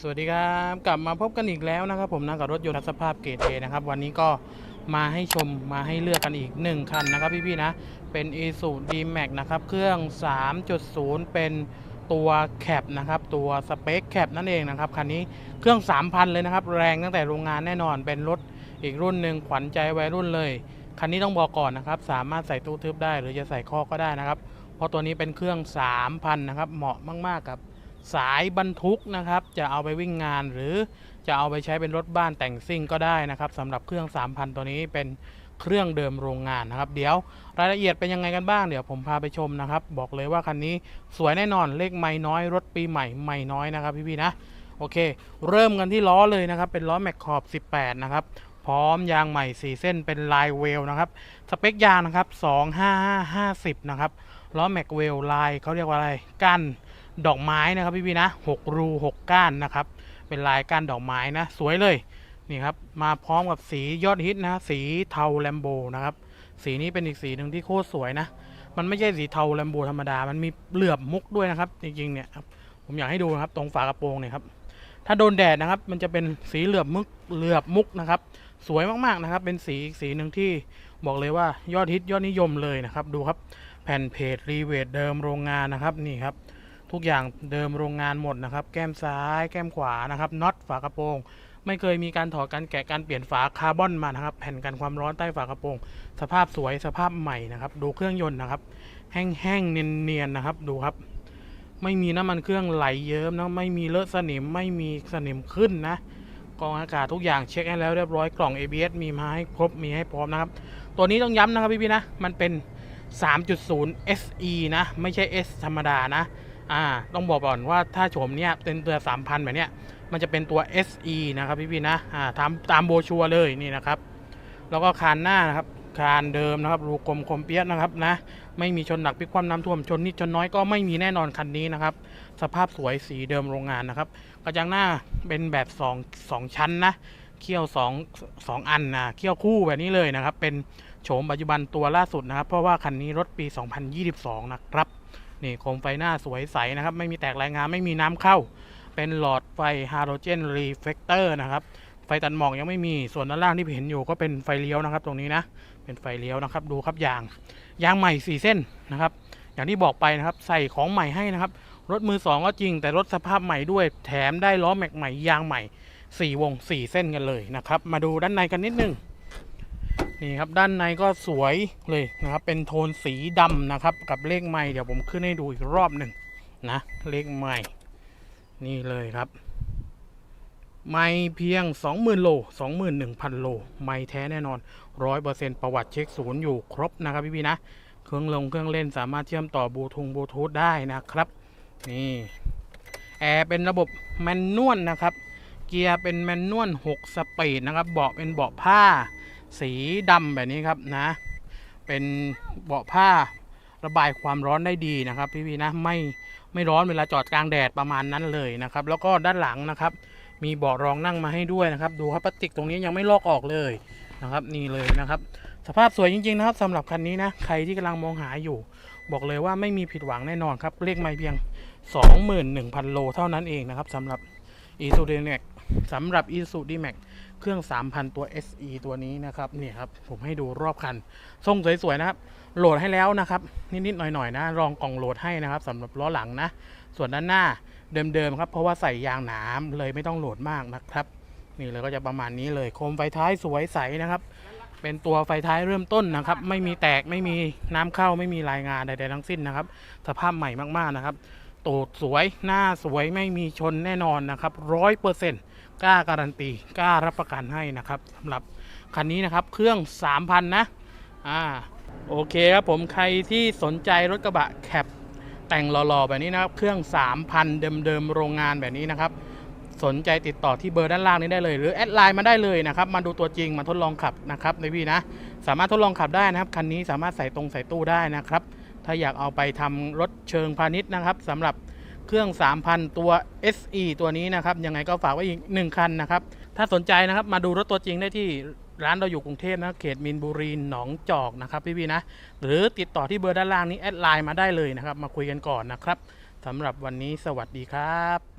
สวัสดีครับกลับมาพบกันอีกแล้วนะครับ ผมนะกับรถยนต์สภาพเกรดเอนะครับ วันนี้ก็มาให้ชมมาให้เลือกกันอีก 1 คันนะครับพี่ๆนะ เป็น i s u d m a x นะครับ เครื่อง 3.0 เป็นตัวแคปนะครับ ตัวสเปคแคปนั่นเองนะครับ คันนี้เครื่อง 3,000 เลยนะครับ แรงตั้งแต่โรงงานแน่นอนเป็นรถอีกรุ่นหนึ่งขวัญใจวัยรุ่นเลย คันนี้ต้องบอกก่อนนะครับ สามารถใส่ตู้ทึบได้หรือจะใส่ข้อก็ได้นะครับ เพราะตัวนี้เป็นเครื่อง 3,000 นะครับ เหมาะมากๆกับ สายบรรทุกนะครับ จะเอาไปวิ่งงานหรือจะเอาไปใช้เป็นรถบ้านแต่งซิ่งก็ได้นะครับสำหรับเครื่อง 3,000 ตัวนี้เป็นเครื่องเดิมโรงงานนะครับ เดี๋ยวรายละเอียดเป็นยังไงกันบ้างเดี๋ยวผมพาไปชมนะครับ บอกเลยว่าคันนี้สวยแน่นอนเลขไม่น้อยรถปีใหม่ไม่น้อยนะครับพี่ๆนะโอเค เริ่มกันที่ล้อเลยนะครับ เป็นล้อแม็กขอบ 18 นะครับพร้อมยางใหม่ 4 เส้นเป็นลายเวลนะครับ สเปคยางนะครับ 25550 นะครับ ล้อแม็กเวลลายเขาเรียกว่าอะไรก้าน ดอกไม้นะครับพี่พี่นะ6รู6ก้านนะครับ เป็นลายก้านดอกไม้นะสวยเลยนี่ครับมาพร้อมกับสียอดฮิตนะสีเทาแลมโบนะครับสีนี้เป็นอีกสีหนึ่งที่โคตรสวยนะ มันไม่ใช่สีเทาแลมโบธรรมดา มันมีเหลือบมุกด้วยนะครับ จริงๆเนี่ยครับผมอยากให้ดูนะครับตรงฝากระโปรงเนี่ยครับถ้าโดนแดดนะครับ มันจะเป็นสีเหลือบมุกเหลือบมุกนะครับ สวยมากๆนะครับ เป็นสีอีกสีหนึ่งที่บอกเลยว่ายอดฮิตยอดนิยมเลยนะครับ ดูครับแผ่นเพจรีเวทเดิมโรงงานนะครับนี่ครับ ทุกอย่างเดิมโรงงานหมดนะครับ แก้มซ้ายแก้มขวานะครับน็อตฝากระโปรง ไม่เคยมีการถอดการแกะการเปลี่ยนฝาคาร์บอนมานะครับ แผ่นกันความร้อนใต้ฝากระโปรง สภาพสวยสภาพใหม่นะครับ ดูเครื่องยนต์นะครับ แห้งๆเนียนๆนะครับ ดูครับ ไม่มีน้ำมันเครื่องไหลเยิ้มนะไม่มีเลอะสนิมไม่มีสนิมขึ้นนะกองอากาศทุกอย่างเช็คให้แล้วเรียบร้อยกล่อง ABS มีมาให้ครบมีให้พร้อมนะครับ ตัวนี้ต้องย้ำนะครับพี่ๆนะ มันเป็น 3.0 SE นะ ไม่ใช่ S ธรรมดานะ อ่าต้องบอกก่อนว่าถ้าโฉมเนี้ยเป็นตัว 3,000 แบบเนี้ยมันจะเป็นตัว SE นะครับพี่ๆนะอ่าตามตามโบชัวเลยนี่นะครับ แล้วก็คานหน้านะครับคานเดิมนะครับรูกลมคมเปียสนะครับนะไม่มีชนหนักพิกคว่ำน้ำท่วมชนนิดชนน้อยก็ไม่มีแน่นอนคันนี้นะครับ สภาพสวยสีเดิมโรงงานนะครับกระจังหน้าเป็นแบบ2 2ชั้นนะเขี้ยว2 2อันนะเขี้ยวคู่แบบนี้เลยนะครับ เป็นโฉมปัจจุบันตัวล่าสุดนะครับ เพราะว่าคันนี้รถปี 2022 นะครับ นี่โคมไฟหน้าสวยใสนะครับ ไม่มีแตกรายงานไม่มีน้ำเข้า เป็นหลอดไฟฮาโลเจนรีเฟกเตอร์นะครับ ไฟตัดหมอกยังไม่มีส่วนด้านล่างที่เห็นอยู่ก็เป็นไฟเลี้ยวนะครับ ตรงนี้นะ เป็นไฟเลี้ยวนะครับ ดูครับยางยางใหม่ 4 เส้นนะครับ อย่างที่บอกไปนะครับ ใส่ของใหม่ให้นะครับ รถมือ 2 ก็จริง แต่รถสภาพใหม่ด้วย แถมได้ล้อแม็กใหม่ยางใหม่ 4 วง 4 เส้นกันเลยนะครับ มาดูด้านในกันนิดนึง นี่ครับด้านในก็สวยเลยนะครับ เป็นโทนสีดำนะครับ กับเลขไม้เดี๋ยวผมขึ้นให้ดูอีกรอบหนึ่งนะ เลขไม้นี่เลยครับ ไม่เพียง 20,000 โล 21,000 โล ไม่แท้แน่นอน 100%ประวัติเช็คศูนย์อยู่ครบนะครับพี่พี่นะ เครื่องลงเครื่องเล่นสามารถเชื่อมต่อบลูทูธบลูทูธได้นะครับ นี่ แอร์เป็นระบบแมนนวลนะครับ เกียร์เป็นแมนนวล6สปีดนะครับ เบาะเป็นเบาะผ้า สีดำแบบนี้ครับนะ เป็นเบาะผ้าระบายความร้อนได้ดีนะครับ พี่พี่นะไม่ไม่ร้อนเวลาจอดกลางแดดประมาณนั้นเลยนะครับ แล้วก็ด้านหลังนะครับ มีเบาะรองนั่งมาให้ด้วยนะครับ ดูครับพลาสติกตรงนี้ยังไม่ลอกออกเลยนะครับ นี่เลยนะครับ สภาพสวยจริง ๆ นะครับสำหรับคันนี้นะใครที่กำลังมองหาอยู่ บอกเลยว่าไม่มีผิดหวังแน่นอนครับเลขไม่เพียง 21,000 โลเท่านั้นเองนะครับสำหรับ i s u d m a x สำหรับ i s u d m a x เครื่อง 3,000 ตัว SE ตัวนี้นะครับนี่ครับ ผมให้ดูรอบคัน ทรงสวยๆนะครับ โหลดให้แล้วนะครับ นิดๆหน่อยๆนะ รองกล่องโหลดให้นะครับสำหรับล้อหลังนะ ส่วนด้านหน้าเดิมๆครับ เพราะว่าใส่ยางหนามเลยไม่ต้องโหลดมากนะครับ นี่เลยก็จะประมาณนี้เลย โคมไฟท้ายสวยใสนะครับ เป็นตัวไฟท้ายเริ่มต้นนะครับ ไม่มีแตกไม่มีน้ำเข้าไม่มีรายงานใดๆทั้งสิ้นนะครับ สภาพใหม่มากๆนะครับ ตูดสวย หน้าสวยไม่มีชนแน่นอนนะครับร้อยเปอร์เซ็นต์กล้าการันตีกล้ารับประกันให้นะครับสำหรับคันนี้นะครับเครื่อง 3,000 นะอ่าโอเคครับผมใครที่สนใจรถกระบะแคปแต่งหล่อๆแบบนี้นะครับ เครื่อง 3,000 เดิมๆโรงงานแบบนี้นะครับ สนใจติดต่อที่เบอร์ด้านล่างนี้ได้เลย หรือแอดไลน์มาได้เลยนะครับ มาดูตัวจริงมาทดลองขับนะครับในพี่นะ สามารถทดลองขับได้นะครับ คันนี้สามารถใส่ตรงใส่ตู้ได้นะครับ ถ้าอยากเอาไปทำรถเชิงพาณิชย์นะครับสำหรับเครื่อง 3,000 ตัว SE ตัวนี้นะครับ ยังไงก็ฝากไว้อีก 1 คันนะครับ ถ้าสนใจนะครับมาดูรถตัวจริงได้ที่ร้านเราอยู่กรุงเทพนะเขตมินบุรีหนองจอกนะครับพี่พีนะ หรือติดต่อที่เบอร์ด้านล่างนี้แอดไลน์มาได้เลยนะครับ มาคุยกันก่อนนะครับสำหรับวันนี้สวัสดีครับ